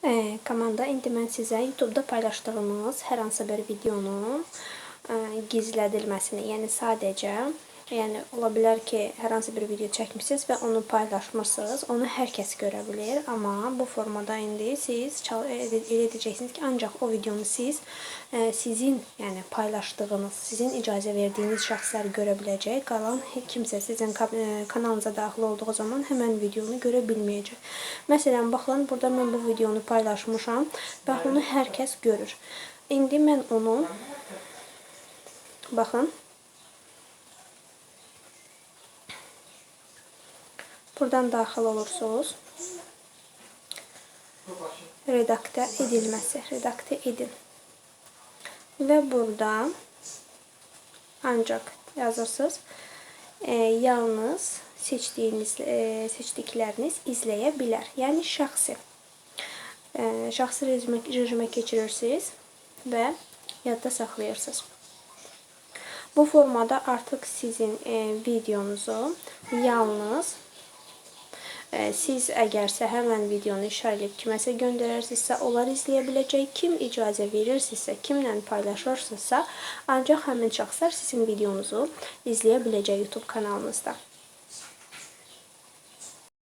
Ee, komanda indi mən sizə YouTube-da paylaşdığınız hər hansı bir videonun ə, gizlədilməsini, yəni sadəcə Yəni ola bilər ki, hər hansı bir video çəkmisiniz və onu paylaşmırsınız. Onu hər kəs görə bilər, amma bu formada indi siz çal- elə edəcəksiniz ki, ancaq o videonu siz ə, sizin, yəni paylaşdığınız, sizin icazə verdiyiniz şəxslər görə biləcək. Qalan kimsə sizin ə, kanalınıza daxil olduğu zaman həmin videonu görə bilməyəcək. Məsələn, baxın, burada mən bu videonu paylaşmışam və onu hər kəs görür. İndi mən onu baxın Buradan daxil olursunuz. Redaktə edilməsi. Redaktə edin. Və burada ancaq yazırsınız. E, yalnız seçdiyiniz e, seçdikləriniz izləyə bilər. Yəni şəxsi. E, şəxsi rejimə, rejimə keçirirsiniz və yadda saxlayırsınız. Bu formada artıq sizin e, videonuzu yalnız siz əgərsə həmən videonu işarələyib kiməsə göndərərsinizsə, onlar izləyə biləcək. Kim icazə verirsinizsə, kimlə paylaşırsınızsa, ancaq həmin şəxslər sizin videonuzu izləyə biləcək YouTube kanalınızda.